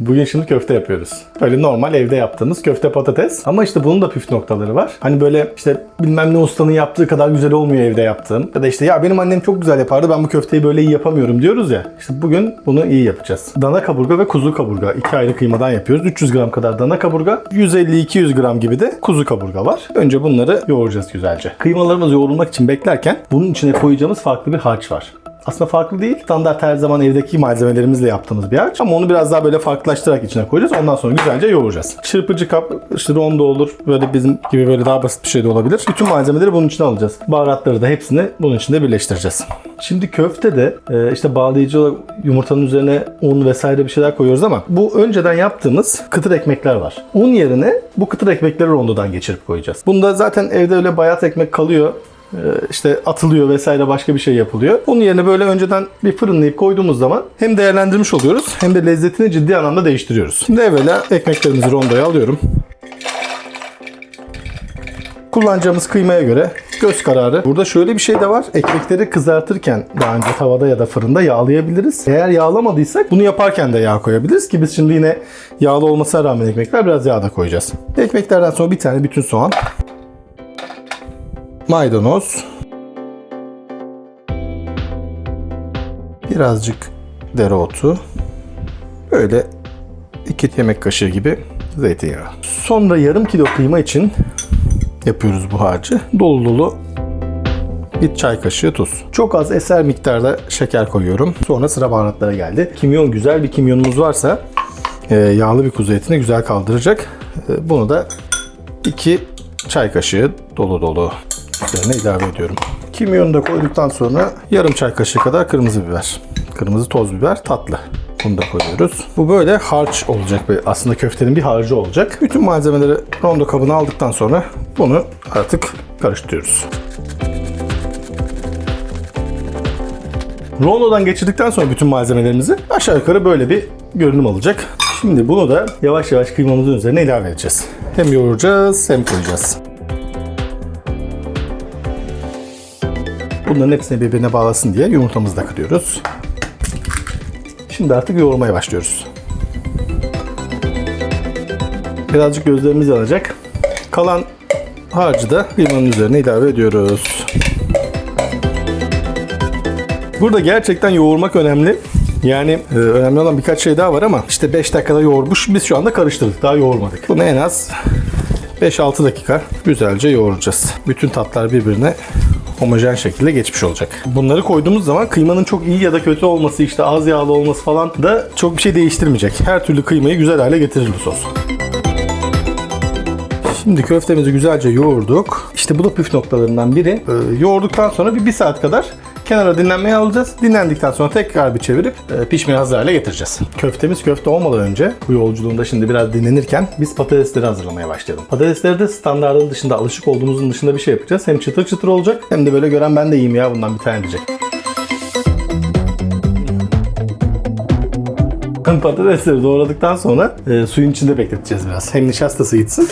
Bugün şimdi köfte yapıyoruz. Böyle normal evde yaptığımız köfte patates. Ama işte bunun da püf noktaları var. Hani böyle işte bilmem ne ustanın yaptığı kadar güzel olmuyor evde yaptığım. Ya da işte ya benim annem çok güzel yapardı ben bu köfteyi böyle iyi yapamıyorum diyoruz ya. İşte bugün bunu iyi yapacağız. Dana kaburga ve kuzu kaburga. iki ayrı kıymadan yapıyoruz. 300 gram kadar dana kaburga, 150-200 gram gibi de kuzu kaburga var. Önce bunları yoğuracağız güzelce. Kıymalarımız yoğrulmak için beklerken bunun içine koyacağımız farklı bir harç var. Aslında farklı değil. Standart her zaman evdeki malzemelerimizle yaptığımız bir harç. Ama onu biraz daha böyle farklılaştırarak içine koyacağız. Ondan sonra güzelce yoğuracağız. Çırpıcı kap, işte ronda olur. Böyle bizim gibi böyle daha basit bir şey de olabilir. Bütün malzemeleri bunun içine alacağız. Baharatları da hepsini bunun içinde birleştireceğiz. Şimdi köfte de e, işte bağlayıcı olarak yumurtanın üzerine un vesaire bir şeyler koyuyoruz ama bu önceden yaptığımız kıtır ekmekler var. Un yerine bu kıtır ekmekleri rondodan geçirip koyacağız. Bunda zaten evde öyle bayat ekmek kalıyor. Ee, işte atılıyor vesaire başka bir şey yapılıyor. Onun yerine böyle önceden bir fırınlayıp koyduğumuz zaman hem değerlendirmiş oluyoruz hem de lezzetini ciddi anlamda değiştiriyoruz. Şimdi evvela ekmeklerimizi rondoya alıyorum. Kullanacağımız kıymaya göre göz kararı. Burada şöyle bir şey de var. Ekmekleri kızartırken daha önce tavada ya da fırında yağlayabiliriz. Eğer yağlamadıysak bunu yaparken de yağ koyabiliriz ki biz şimdi yine yağlı olmasına rağmen ekmekler biraz yağ da koyacağız. Ekmeklerden sonra bir tane bütün soğan. Maydanoz. Birazcık dereotu. Böyle iki yemek kaşığı gibi zeytinyağı. Sonra yarım kilo kıyma için yapıyoruz bu harcı. Dolu dolu bir çay kaşığı tuz. Çok az eser miktarda şeker koyuyorum. Sonra sıra baharatlara geldi. Kimyon güzel bir kimyonumuz varsa e, yağlı bir kuzu etini güzel kaldıracak. E, Bunu da 2 çay kaşığı dolu dolu üzerine ilave ediyorum. Kimyonu da koyduktan sonra yarım çay kaşığı kadar kırmızı biber. Kırmızı toz biber tatlı. Bunu da koyuyoruz. Bu böyle harç olacak. Aslında köftenin bir harcı olacak. Bütün malzemeleri rondo kabına aldıktan sonra bunu artık karıştırıyoruz. Rondodan geçirdikten sonra bütün malzemelerimizi aşağı yukarı böyle bir görünüm alacak. Şimdi bunu da yavaş yavaş kıymamızın üzerine ilave edeceğiz. Hem yoğuracağız hem koyacağız. Bunların hepsini birbirine bağlasın diye yumurtamızı da kırıyoruz. Şimdi artık yoğurmaya başlıyoruz. Birazcık gözlerimiz yanacak. Kalan harcı da kıymanın üzerine ilave ediyoruz. Burada gerçekten yoğurmak önemli. Yani e, önemli olan birkaç şey daha var ama işte 5 dakikada yoğurmuş. Biz şu anda karıştırdık. Daha yoğurmadık. Bunu en az 5-6 dakika güzelce yoğuracağız. Bütün tatlar birbirine homojen şekilde geçmiş olacak. Bunları koyduğumuz zaman kıymanın çok iyi ya da kötü olması, işte az yağlı olması falan da çok bir şey değiştirmeyecek. Her türlü kıymayı güzel hale getirir bu sos. Şimdi köftemizi güzelce yoğurduk. İşte bu da püf noktalarından biri. Ee, yoğurduktan sonra bir, bir saat kadar kenara dinlenmeye alacağız. Dinlendikten sonra tekrar bir çevirip e, pişmeye hazır hale getireceğiz. Köftemiz köfte olmadan önce bu yolculuğunda şimdi biraz dinlenirken biz patatesleri hazırlamaya başlayalım. Patatesleri de standartın dışında alışık olduğumuzun dışında bir şey yapacağız. Hem çıtır çıtır olacak hem de böyle gören ben de yiyeyim ya bundan bir tane diyecek. Patatesleri doğradıktan sonra e, suyun içinde bekleteceğiz biraz. Hem nişastası gitsin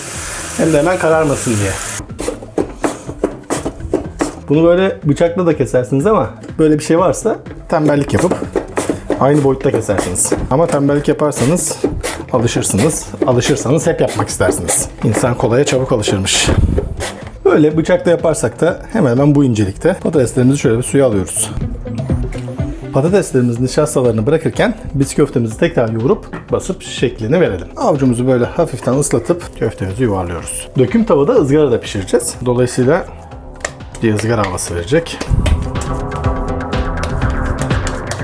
hem de hemen kararmasın diye. Bunu böyle bıçakla da kesersiniz ama böyle bir şey varsa tembellik yapıp aynı boyutta kesersiniz. Ama tembellik yaparsanız alışırsınız. Alışırsanız hep yapmak istersiniz. İnsan kolaya çabuk alışırmış. Böyle bıçakla yaparsak da hemen hemen bu incelikte patateslerimizi şöyle bir suya alıyoruz. Patateslerimizin nişastalarını bırakırken biz köftemizi tekrar yoğurup basıp şeklini verelim. Avucumuzu böyle hafiften ıslatıp köftemizi yuvarlıyoruz. Döküm tavada ızgarada pişireceğiz. Dolayısıyla bir ızgara havası verecek.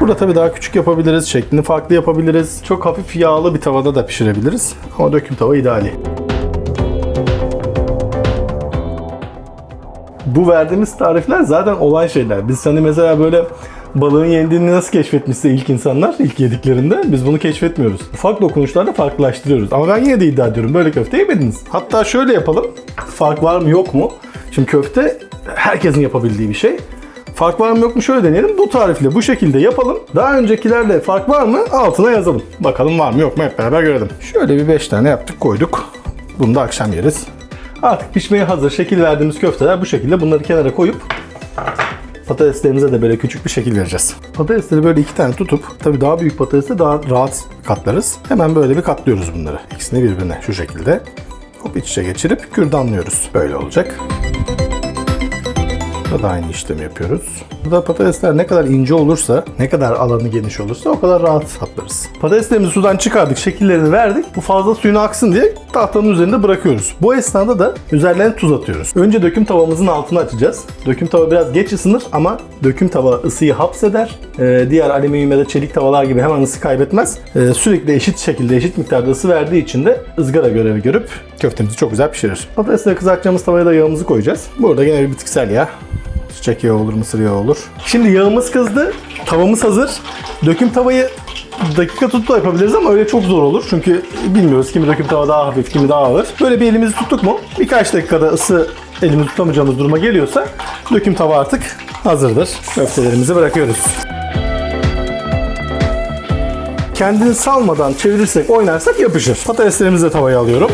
Burada tabii daha küçük yapabiliriz, şeklini farklı yapabiliriz. Çok hafif yağlı bir tavada da pişirebiliriz. Ama döküm tava ideali. Bu verdiğimiz tarifler zaten olan şeyler. Biz hani mesela böyle balığın yendiğini nasıl keşfetmişse ilk insanlar ilk yediklerinde biz bunu keşfetmiyoruz. Ufak dokunuşlarla farklılaştırıyoruz. Ama ben yine de iddia ediyorum böyle köfte yemediniz. Hatta şöyle yapalım. Fark var mı yok mu? Şimdi köfte herkesin yapabildiği bir şey. Fark var mı yok mu şöyle deneyelim. Bu tarifle bu şekilde yapalım. Daha öncekilerle fark var mı altına yazalım. Bakalım var mı yok mu hep beraber görelim. Şöyle bir 5 tane yaptık koyduk. Bunu da akşam yeriz. Artık pişmeye hazır şekil verdiğimiz köfteler bu şekilde. Bunları kenara koyup patateslerimize de böyle küçük bir şekil vereceğiz. Patatesleri böyle iki tane tutup, tabii daha büyük patatesi daha rahat katlarız. Hemen böyle bir katlıyoruz bunları. İkisini birbirine şu şekilde. Hop iç içe geçirip kürdanlıyoruz. Böyle olacak. Burada da aynı işlemi yapıyoruz. Burada patatesler ne kadar ince olursa, ne kadar alanı geniş olursa o kadar rahat katlarız. Patateslerimizi sudan çıkardık, şekillerini verdik. Bu fazla suyunu aksın diye tahtanın üzerinde bırakıyoruz. Bu esnada da üzerlerine tuz atıyoruz. Önce döküm tavamızın altını açacağız. Döküm tava biraz geç ısınır ama döküm tava ısıyı hapseder. Ee, diğer alüminyum ya da çelik tavalar gibi hemen ısı kaybetmez. Ee, sürekli eşit şekilde, eşit miktarda ısı verdiği için de ızgara görevi görüp köftemizi çok güzel pişirir. Patatesleri kızartacağımız tavaya da yağımızı koyacağız. Burada yine bir bitkisel yağ. Çiçek yağı olur, mısır yağı olur. Şimdi yağımız kızdı. Tavamız hazır. Döküm tavayı dakika tutup da yapabiliriz ama öyle çok zor olur. Çünkü bilmiyoruz kimi döküm tava daha hafif, kimi daha ağır. Böyle bir elimizi tuttuk mu birkaç dakikada ısı elimizi tutamayacağımız duruma geliyorsa döküm tava artık hazırdır. Köftelerimizi bırakıyoruz. Kendini salmadan çevirirsek, oynarsak yapışır. Patateslerimizi de tavaya alıyorum.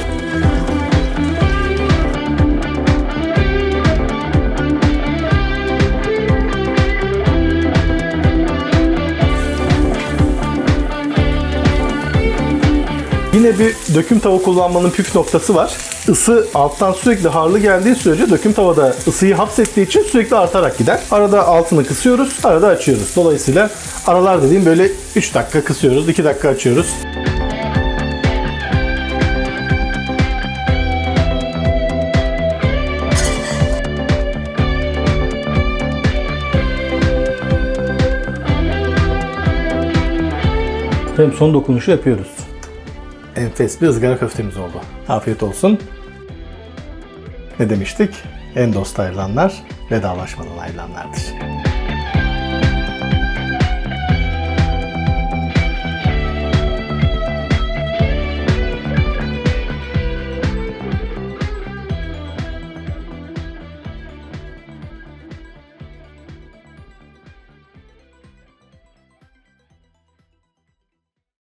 Yine bir döküm tava kullanmanın püf noktası var. Isı alttan sürekli harlı geldiği sürece döküm tavada ısıyı hapsettiği için sürekli artarak gider. Arada altını kısıyoruz, arada açıyoruz. Dolayısıyla aralar dediğim böyle 3 dakika kısıyoruz, 2 dakika açıyoruz. Hem son dokunuşu yapıyoruz. Enfes bir ızgara köftemiz oldu. Afiyet olsun. Ne demiştik? En dost ayrılanlar vedalaşmadan ayrılanlardır.